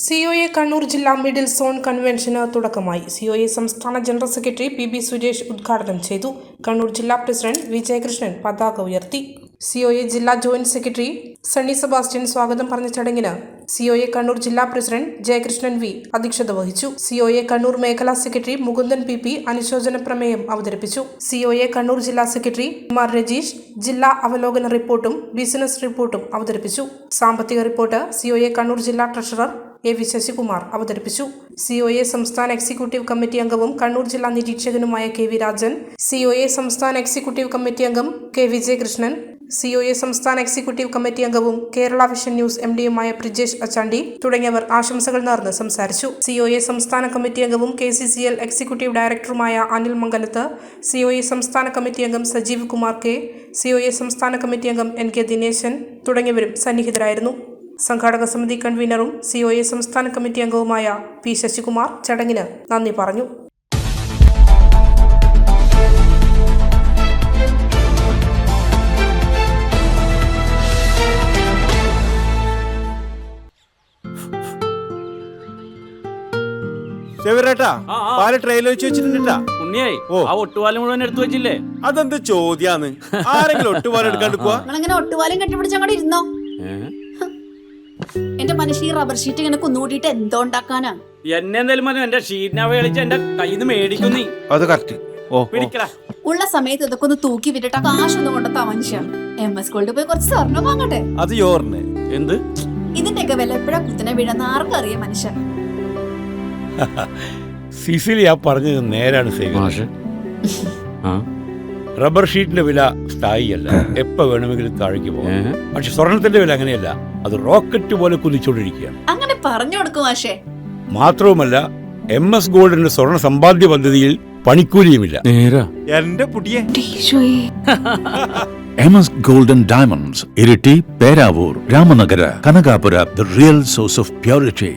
C O A Kannur ജില്ലാ middle zone കൺവെൻഷന് തുടക്കമായി. സി ഒ എ സംസ്ഥാന general secretary P B Suresh ഉദ്ഘാടനം ചെയ്തു. കണ്ണൂർ ജില്ലാ പ്രസിഡന്റ് വിജയകൃഷ്ണൻ പതാക ഉയർത്തി. സി ഒ എ ജില്ലാ ജോയിന്റ് സെക്രട്ടറി സണ്ണി സെബാസ്റ്റ്യൻ സ്വാഗതം പറഞ്ഞ ചടങ്ങിന് സി ഒ എ കണ്ണൂർ ജില്ലാ പ്രസിഡന്റ് ജയകൃഷ്ണൻ വി അധ്യക്ഷത വഹിച്ചു. സി ഒ എ കണ്ണൂർ മേഖലാ സെക്രട്ടറി മുകുന്ദൻ പി പി അനുശോചന പ്രമേയം അവതരിപ്പിച്ചു. സി ഒ എ കണ്ണൂർ ജില്ലാ സെക്രട്ടറി കുമാർ രജീഷ് ജില്ലാ അവലോകന റിപ്പോർട്ടും ബിസിനസ് റിപ്പോർട്ടും അവതരിപ്പിച്ചു. സാമ്പത്തിക report C O A Kannur ജില്ലാ ട്രഷറർ എ വി ശശികുമാർ അവതരിപ്പിച്ചു. സി ഒ എ സംസ്ഥാന എക്സിക്യൂട്ടീവ് കമ്മിറ്റി അംഗവും കണ്ണൂർ ജില്ലാ നിരീക്ഷകനുമായ K V Rajan C O A സംസ്ഥാന എക്സിക്യൂട്ടീവ് കമ്മിറ്റി അംഗം K Vijayakrishnan C O A സംസ്ഥാന എക്സിക്യൂട്ടീവ് കമ്മിറ്റി അംഗവും കേരള വിഷൻ ന്യൂസ് എം ഡിയുമായ ബ്രിജേഷ് അച്ചാണ്ടി തുടങ്ങിയവർ ആശംസകൾ നേർന്ന് സംസാരിച്ചു. സി ഒ എ സംസ്ഥാന കമ്മിറ്റി അംഗവും K C C L executive ഡയറക്ടറുമായ Anil Mangalath C O A സംസ്ഥാന കമ്മിറ്റി അംഗം Sajeev Kumar K C O A സംസ്ഥാന കമ്മിറ്റി അംഗം എൻ കെ ദിനേശൻ തുടങ്ങിയവരും സന്നിഹിതരായിരുന്നു. സംഘാടക സമിതി കൺവീനറും സി ഒ എ സംസ്ഥാന കമ്മിറ്റി അംഗവുമായ പി ശശികുമാർ ചടങ്ങിന് നന്ദി പറഞ്ഞു. പാൽ വെച്ച് വെച്ചിട്ടുണ്ടാ ഉണ്ണിയായി ആ ഒട്ടുപാലം മുഴുവൻ എടുത്തു വെച്ചില്ലേ? അതെന്ത് ചോദ്യാന്ന്? ആരെങ്കിലും ഒട്ടുപാലം എടുക്കാണ്ട് പോവാ? ഒട്ടുപാലം ഇരുന്നോ? എന്റെ മനുഷ്യ ഈ റബ്ബർ ഷീറ്റ് ഇങ്ങനെ കുന്നുകൂട്ടിയിട്ട് എന്തോ ഉണ്ടാക്കാനാ? എന്നെ എന്തായാലും മതി എന്റെ ഷീറ്റിനെ കളിച്ച് എന്റെ കയ്യിൽ നിന്ന് മേടിക്കും അത് കറക്റ്റ് ഓ പിടിക്കടാ ഉള്ള സമയത്ത് ഇതൊക്കെ ഒന്ന് തൂക്കി വിട്ടിട്ട് കാശൊന്നും കൊണ്ടെത്താ മനുഷ്യ എം എസ് ഗോൾഡ് പോയി കുറച്ച് സ്വർണം വാങ്ങട്ടെ? അത് യോറിന്. എന്ത്? ഇതിന്റെയൊക്കെ വില എപ്പോഴാ കുത്തിനെ വീഴുന്ന ആർക്കറിയാം മനുഷ്യ. സിസിലി ആ പറഞ്ഞത് നേരാണ് സേവ റബ്ബർ ഷീറ്റിന്റെ വില സ്ഥായിയല്ല. എപ്പോ വേണമെങ്കിലും താഴേക്ക് പോകും. പക്ഷെ സ്വർണത്തിന്റെ വില അങ്ങനെയല്ല. അത് റോക്കറ്റ് പോലെ കുതിച്ചുകൊണ്ടിരിക്കുകയാണ്. അങ്ങനെ പറഞ്ഞു കൊടുക്കും മാഷേ. മാത്രവുമല്ല എം എസ് ഗോൾഡിന്റെ സ്വർണ സമ്പാദ്യ പദ്ധതിയിൽ പണിക്കൂലിയുമില്ല. നേരാ. എന്റെ പുടിയെ. M S golden diamonds Iritty Peravoor Ramanagara Kanakapura the real source of purity.